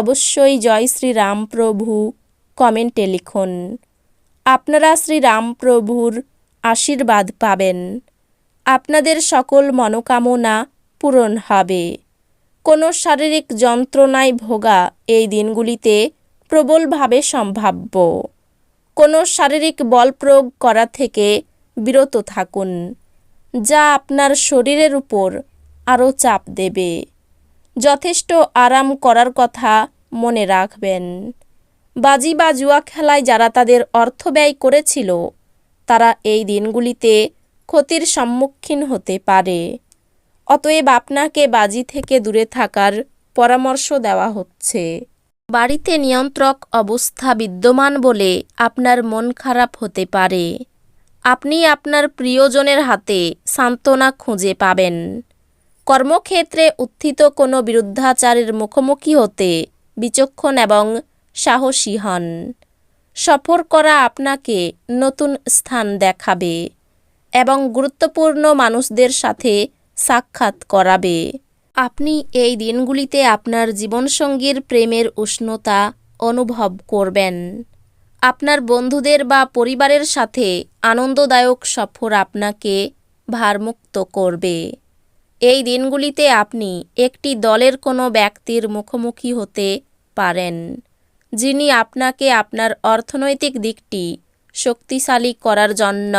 অবশ্যই জয় শ্রীরামপ্রভু। কমেন্টে লিখুন, আপনারা শ্রীরামপ্রভুর আশীর্বাদ পাবেন। আপনাদের সকল মনোকামনা পূরণ হবে। কোনো শারীরিক যন্ত্রণায় ভোগা এই দিনগুলিতে প্রবলভাবে সম্ভাব্য। কোনো শারীরিক বল প্রয়োগ করা থেকে বিরত থাকুন, যা আপনার শরীরের উপর আরও চাপ দেবে। যথেষ্ট আরাম করার কথা মনে রাখবেন। বাজি বা জুয়া খেলায় যারা তাদের অর্থ ব্যয় করেছিল, তারা এই দিনগুলিতে ক্ষতির সম্মুখীন হতে পারে। অতএব আপনাকে বাজি থেকে দূরে থাকার পরামর্শ দেওয়া হচ্ছে। বাড়িতে নিয়ন্ত্রক অবস্থা বিদ্যমান বলে আপনার মন খারাপ হতে পারে। আপনি আপনার প্রিয়জনের হাতে সান্ত্বনা খুঁজে পাবেন। কর্মক্ষেত্রে উত্থিত কোনো বিরুদ্ধাচারের মুখোমুখি হতে বিচক্ষণ এবং সাহসী হন। সফর করা আপনাকে নতুন স্থান দেখাবে এবং গুরুত্বপূর্ণ মানুষদের সাথে সাক্ষাৎ করাবে। আপনি এই দিনগুলিতে আপনার জীবনসঙ্গীর প্রেমের উষ্ণতা অনুভব করবেন। আপনার বন্ধুদের বা পরিবারের সাথে আনন্দদায়ক সফর আপনাকে ভারমুক্ত করবে। এই দিনগুলিতে আপনি একটি দলের কোনো ব্যক্তির মুখোমুখি হতে পারেন, যিনি আপনাকে আপনার অর্থনৈতিক দিকটি শক্তিশালী করার জন্য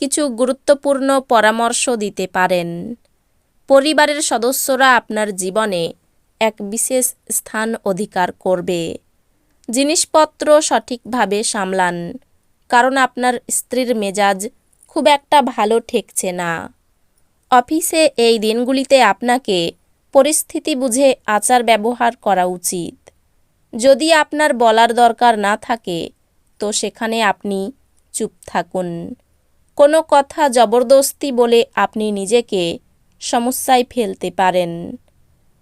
কিছু গুরুত্বপূর্ণ পরামর্শ দিতে পারেন। পরিবারের সদস্যরা আপনার জীবনে এক বিশেষ স্থান অধিকার করবে। জিনিসপত্র সঠিকভাবে সামলান, কারণ আপনার স্ত্রীর মেজাজ খুব একটা ভালো ঠেকছে না। অফিসে এই দিনগুলিতে আপনাকে পরিস্থিতি বুঝে আচার ব্যবহার করা উচিত। যদি আপনার বলার দরকার না থাকে, তো সেখানে আপনি চুপ থাকুন। কোনো কথা জবরদস্তি বলে আপনি নিজেকে সমস্যায় ফেলতে পারেন।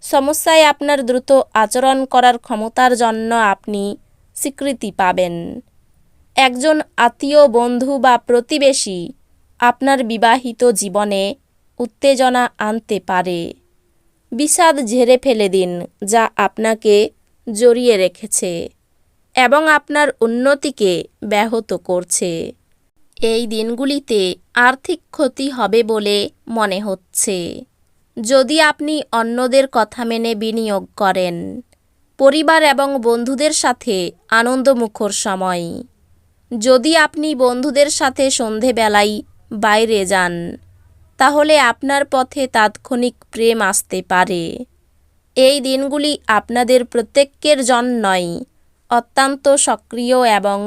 সমস্যায় আপনার দ্রুত আচরণ করার ক্ষমতার জন্য আপনি স্বীকৃতি পাবেন। একজন আত্মীয়, বন্ধু বা প্রতিবেশী আপনার বিবাহিত জীবনে উত্তেজনা আনতে পারে। বিষাদ ঝেড়ে ফেলে দিন, যা আপনাকে জড়িয়ে রেখেছে এবং আপনার উন্নতিকে ব্যাহত করছে। এই দিনগুলিতে আর্থিক ক্ষতি হবে বলে মনে হচ্ছে। যদি আপনি অন্যদের কথা মেনে বিনিয়োগ করেন, পরিবার এবং বন্ধুদের সাথে আনন্দমুখর সময়। যদি আপনি বন্ধুদের সাথে সন্ধেবেলায় বাইরে যান তাহলে আপনার পথে তাৎক্ষণিক প্রেম আসতে পারে। এই দিনগুলি আপনাদের প্রত্যেকের জন্যই অত্যন্ত সক্রিয় এবং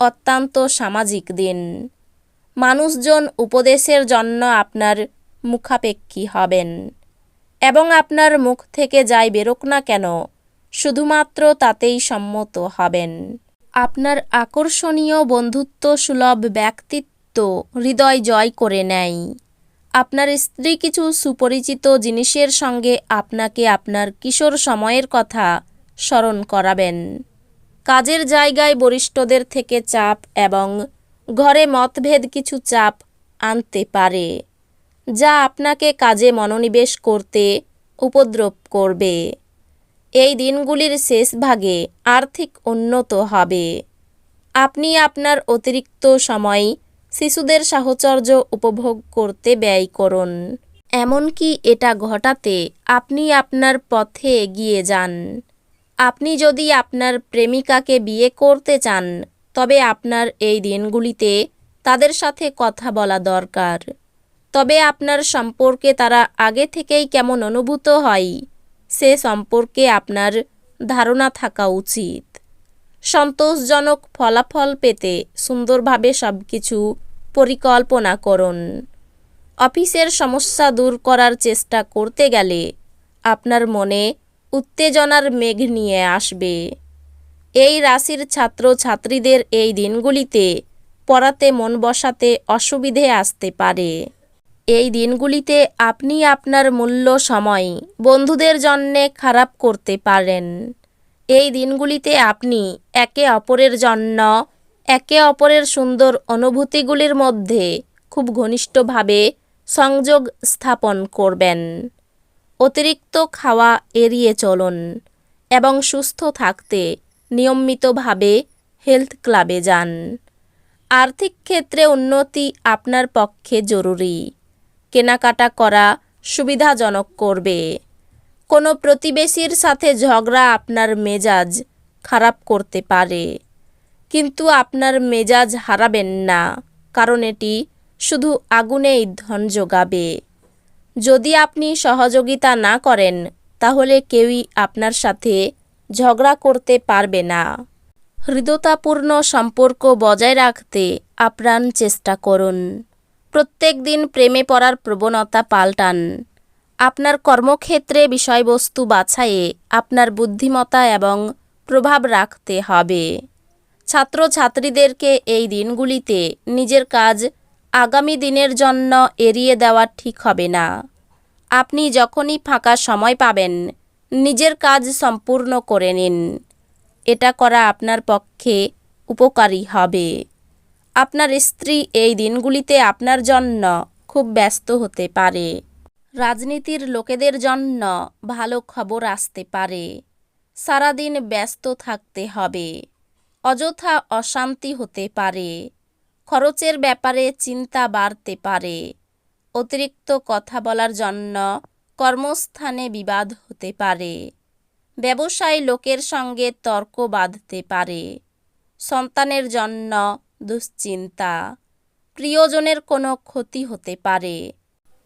অত্যন্ত সামাজিক দিন। মানুষজন উপদেশের জন্য আপনার মুখাপেক্ষী হবেন এবং আপনার মুখ থেকে যাই বেরোক না কেন, শুধুমাত্র তাতেই সম্মত হবেন। আপনার আকর্ষণীয় বন্ধুত্ব সুলভ ব্যক্তিত্ব হৃদয় জয় করে নেয়। আপনার স্ত্রী কিছু সুপরিচিত জিনিসের সঙ্গে আপনাকে আপনার কিশোর সময়ের কথা স্মরণ করাবেন। কাজের জায়গায় বরিষ্ঠদের থেকে চাপ এবং ঘরে মতভেদ কিছু চাপ আনতে পারে, যা আপনাকে কাজে মনোনিবেশ করতে উপদ্রব করবে। এই দিনগুলির শেষ ভাগে আর্থিক উন্নত হবে। আপনি আপনার অতিরিক্ত সময় শিশুদের সাহচর্য উপভোগ করতে ব্যয় করুন। এমনকি এটা ঘটাতে আপনি আপনার পথে এগিয়ে যান। আপনি যদি আপনার প্রেমিকাকে বিয়ে করতে চান, তবে আপনার এই দিনগুলিতে তাদের সাথে কথা বলা দরকার। তবে আপনার সম্পর্কে তারা আগে থেকেই কেমন অনুভূত হয়, সে সম্পর্কে আপনার ধারণা থাকা উচিত। সন্তোষজনক ফলাফল পেতে সুন্দরভাবে সব কিছু পরিকল্পনা করুন। অফিসের সমস্যা দূর করার চেষ্টা করতে গেলে আপনার মনে উত্তেজনার মেঘ নিয়ে আসবে। এই রাশির ছাত্র ছাত্রীদের এই দিনগুলিতে পড়াতে মন বসাতে অসুবিধে আসতে পারে। এই দিনগুলিতে আপনি আপনার মূল্য সময় বন্ধুদের জন্যে খারাপ করতে পারেন। এই দিনগুলিতে আপনি একে অপরের জন্য, একে অপরের সুন্দর অনুভূতিগুলির মধ্যে খুব ঘনিষ্ঠভাবে সংযোগ স্থাপন করবেন। অতিরিক্ত খাওয়া এড়িয়ে চলুন এবং সুস্থ থাকতে নিয়মিতভাবে হেলথ ক্লাবে যান। আর্থিক ক্ষেত্রে উন্নতি আপনার পক্ষে জরুরি। কেনাকাটা করা সুবিধাজনক করবে। কোনো প্রতিবেশীর সাথে ঝগড়া আপনার মেজাজ খারাপ করতে পারে। কিন্তু আপনার মেজাজ হারাবেন না, কারণ এটি শুধু আগুনে ধন যোগাবে যদি আপনি সহযোগিতা না করেন, তাহলে কেউই আপনার সাথে ঝগড়া করতে পারবে না। হৃদতাপূর্ণ সম্পর্ক বজায় রাখতে আপ্রাণ চেষ্টা করুন। প্রত্যেক দিন প্রেমে পড়ার প্রবণতা পাল্টান। কর্মক্ষেত্রে বিষয়বস্তু বাছাইয়ে আপনার বুদ্ধিমত্তা এবং প্রভাব রাখতে হবে। ছাত্রছাত্রীদেরকে এই দিনগুলিতে নিজের কাজ আগামী দিনের জন্য এড়িয়ে দেওয়া ঠিক হবে না। আপনি যখনই ফাঁকা সময় পাবেন, নিজের কাজ সম্পূর্ণ করে নিন। এটা করা আপনার পক্ষে উপকারী হবে। আপনার স্ত্রী এই দিনগুলিতে আপনার জন্য খুব ব্যস্ত হতে পারে। রাজনীতির লোকেদের জন্য ভালো খবর আসতে পারে। সারাদিন ব্যস্ত থাকতে হবে। অযথা অশান্তি হতে পারে। খরচের ব্যাপারে চিন্তা বাড়তে পারে। অতিরিক্ত কথা বলার জন্য কর্মস্থানে বিবাদ হতে পারে। ব্যবসায়ী লোকের সঙ্গে তর্ক বাঁধতে পারে। সন্তানের জন্য দুশ্চিন্তা। প্রিয়জনের কোনো ক্ষতি হতে পারে।